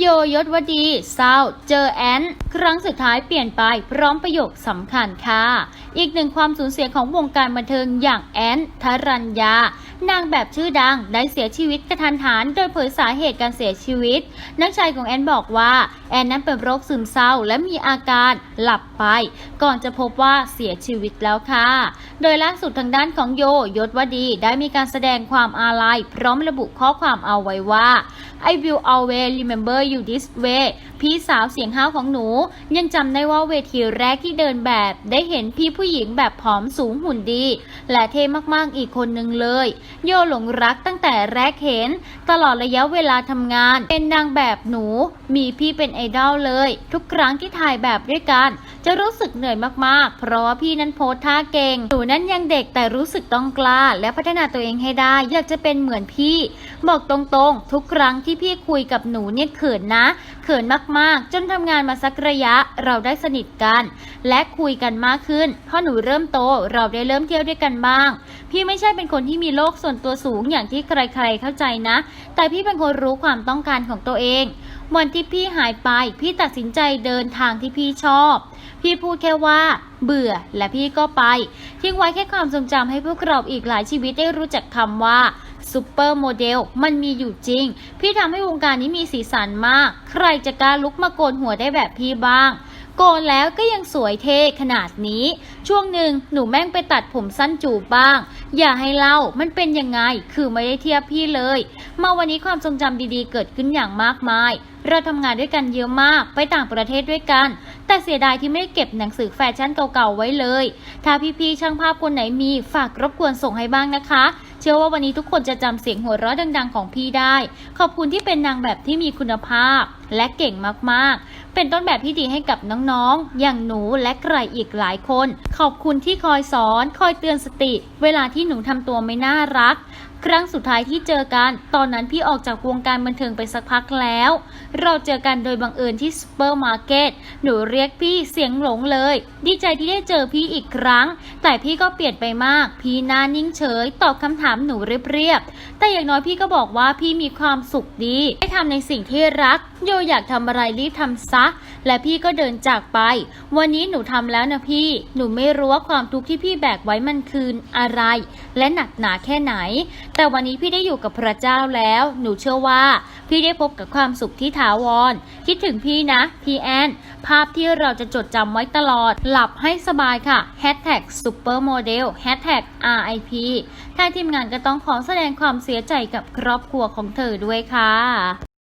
โยยศวดีเศร้าเจอแอน ครั้งสุดท้ายเปลี่ยนไปพร้อมประโยคสำคัญค่ะ อีกหนึ่งความสูญเสียของวงการบันเทิงอย่างแอนทรัญญานางแบบชื่อดังได้เสียชีวิตกระทันหันโดยเผยสาเหตุการเสียชีวิต นักชายของแอนบอกว่า แอนนั้นเป็นโรคซึมเศร้าและมีอาการหลับไป ก่อนจะพบว่าเสียชีวิตแล้วค่ะ โดยล่าสุดทางด้านของโยยศวดีได้มีการแสดงความอาลัย พร้อมระบุข้อความเอาไว้ว่า I will always remember you this way พี่สาวเสียงห้าวของหนู ยังจำได้ว่าเวทีแรกที่เดินแบบได้เห็นพี่ผู้หญิงแบบผอมสูงหุ่นดี และเท่มากๆอีกคนหนึ่งเลย โยหลงรักตั้งแต่แรกเห็น ตลอดระยะเวลาทำงาน เป็นนางแบบหนู มีพี่เป็นไอดอลเลย ทุกครั้งที่ถ่ายแบบด้วยกัน จะรู้สึกเหนื่อยมากๆ เพราะว่าพี่นั้นโพสท่าเก่ง หนูนั้นยังเด็กแต่รู้สึกต้องกล้า และพัฒนาตัวเองให้ได้ อยากจะเป็นเหมือนพี่ บอกตรงๆ ทุกครั้งที่พี่คุยกับหนูเนี่ยเขินนะ เขินมากๆ จนทำงานมาสักระยะเราได้สนิทกัน และคุยกันมากขึ้นพอหนูเริ่มโตเราได้เริ่มเที่ยวด้วยกันบ้าง พี่ไม่ใช่เป็นคนที่มีโลกส่วนตัวสูงอย่างที่ใครๆเข้าใจนะ แต่พี่เป็นคนรู้ความต้องการของตัวเอง วันที่พี่หายไป พี่ตัดสินใจเดินทางที่พี่ชอบ พี่พูดแค่ว่า เบื่อและพี่ก็ไป ทิ้งไว้แค่ความทรงจำให้พวกเราอีกหลายชีวิตได้รู้จักคำว่าซูเปอร์โมเดลมันมีอยู่จริง พี่ทำให้วงการนี้มีสีสันมาก ใครจะกล้าลุกมาโกนหัวได้แบบพี่บ้าง โกนแล้วก็ยังสวยเท่ขนาดนี้ ช่วงหนึ่งหนูแม่งไปตัดผมสั้นจูบบ้าง อย่าให้เล่ามันเป็นยังไง คือไม่ได้เทียบพี่เลย มาวันนี้ความทรงจำดีๆเกิดขึ้นอย่างมากมาย เราทำงานด้วยกันเยอะมาก ไปต่างประเทศด้วยกัน แต่เสียดายที่ไม่ได้เก็บหนังสือแฟชั่นเก่าๆไว้เลย ถ้าพี่ๆช่างภาพคนไหนมีฝากรบกวนส่งให้บ้างนะคะ เชื่อว่าวันนี้ทุกคนจะจำเสียงหัวเราะดัง ๆ ของพี่ได้ ขอบคุณที่เป็นนางแบบที่มีคุณภาพ และเก่งมากๆ เป็นต้นแบบที่ดีให้กับน้องๆ อย่างหนูและใครอีกหลายคน ขอบคุณที่คอยสอน คอยเตือนสติ เวลาที่หนูทำตัวไม่น่ารัก ครั้งสุดท้ายที่เจอกัน ตอนนั้นพี่ออกจากวงการบันเทิงไปสักพักแล้ว เราเจอกันโดยบังเอิญที่ซูเปอร์มาร์เก็ต หนูเรียกพี่เสียงหลงเลย ดีใจที่ได้เจอพี่อีกครั้ง แต่พี่ก็เปลี่ยนไปมาก พี่หน้านิ่งเฉย ตอบคำถามหนูเรียบๆ แต่อย่างน้อยพี่ก็บอกว่าพี่มีความสุขดี ได้ทำในสิ่งที่รัก โยอยากทำอะไรรีบทำซะ และพี่ก็เดินจากไป วันนี้หนูทำแล้วนะพี่ หนูไม่รู้ว่าความทุกข์ที่พี่แบกไว้มันคืออะไร และหนักหนาแค่ไหน แต่วันนี้พี่ได้อยู่กับพระเจ้าแล้ว หนูเชื่อว่า พี่ได้พบกับความสุขที่ถาวร คิดถึงพี่นะ พี่แอน ภาพที่เราจะจดจำไว้ตลอด หลับให้สบายค่ะ Hashtag Supermodel Hashtag RIP ทางทีมงานก็ต้องขอแสดงความเสียใจกับครอบครัวของเธอด้วยค่ะ